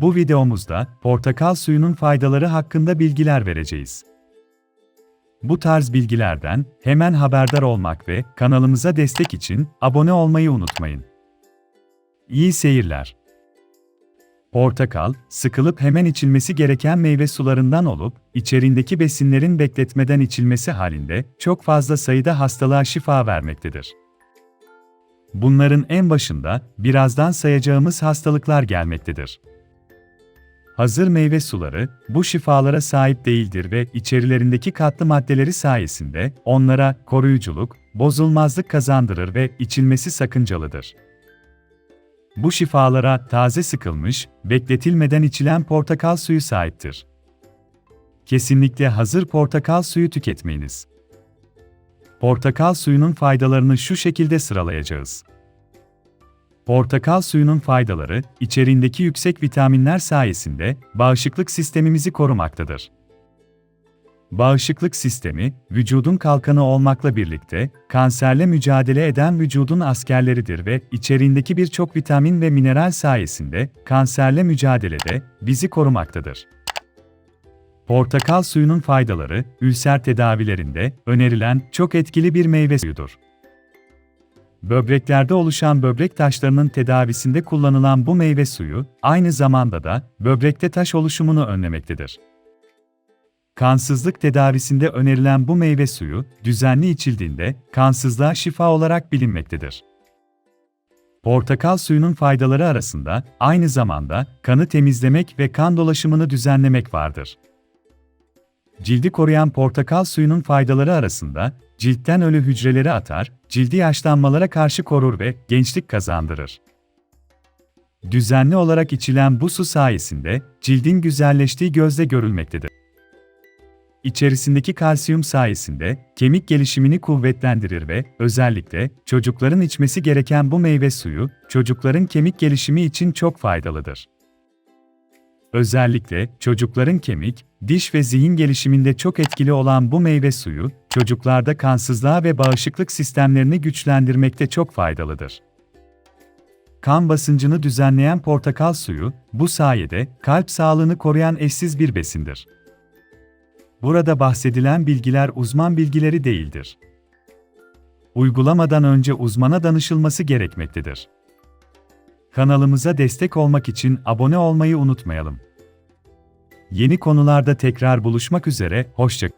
Bu videomuzda portakal suyunun faydaları hakkında bilgiler vereceğiz. Bu tarz bilgilerden hemen haberdar olmak ve kanalımıza destek için abone olmayı unutmayın. İyi seyirler. Portakal, sıkılıp hemen içilmesi gereken meyve sularından olup, içerindeki besinlerin bekletmeden içilmesi halinde çok fazla sayıda hastalığa şifa vermektedir. Bunların en başında birazdan sayacağımız hastalıklar gelmektedir. Hazır meyve suları bu şifalara sahip değildir ve içerilerindeki katlı maddeleri sayesinde onlara koruyuculuk, bozulmazlık kazandırır ve içilmesi sakıncalıdır. Bu şifalara taze sıkılmış, bekletilmeden içilen portakal suyu sahiptir. Kesinlikle hazır portakal suyu tüketmeyiniz. Portakal suyunun faydalarını şu şekilde sıralayacağız. Portakal suyunun faydaları, içeriğindeki yüksek vitaminler sayesinde bağışıklık sistemimizi korumaktadır. Bağışıklık sistemi, vücudun kalkanı olmakla birlikte, kanserle mücadele eden vücudun askerleridir ve içeriğindeki birçok vitamin ve mineral sayesinde kanserle mücadelede bizi korumaktadır. Portakal suyunun faydaları, ülser tedavilerinde önerilen çok etkili bir meyve suyudur. Böbreklerde oluşan böbrek taşlarının tedavisinde kullanılan bu meyve suyu, aynı zamanda da böbrekte taş oluşumunu önlemektedir. Kansızlık tedavisinde önerilen bu meyve suyu, düzenli içildiğinde kansızlığa şifa olarak bilinmektedir. Portakal suyunun faydaları arasında aynı zamanda kanı temizlemek ve kan dolaşımını düzenlemek vardır. Cildi koruyan portakal suyunun faydaları arasında ciltten ölü hücreleri atar, cildi yaşlanmalara karşı korur ve gençlik kazandırır. Düzenli olarak içilen bu su sayesinde cildin güzelleştiği gözle görülmektedir. İçerisindeki kalsiyum sayesinde kemik gelişimini kuvvetlendirir ve özellikle çocukların içmesi gereken bu meyve suyu çocukların kemik gelişimi için çok faydalıdır. Özellikle çocukların kemik, diş ve zihin gelişiminde çok etkili olan bu meyve suyu, çocuklarda kansızlığa ve bağışıklık sistemlerini güçlendirmekte çok faydalıdır. Kan basıncını düzenleyen portakal suyu, bu sayede kalp sağlığını koruyan eşsiz bir besindir. Burada bahsedilen bilgiler uzman bilgileri değildir. Uygulamadan önce uzmana danışılması gerekmektedir. Kanalımıza destek olmak için abone olmayı unutmayalım. Yeni konularda tekrar buluşmak üzere, hoşça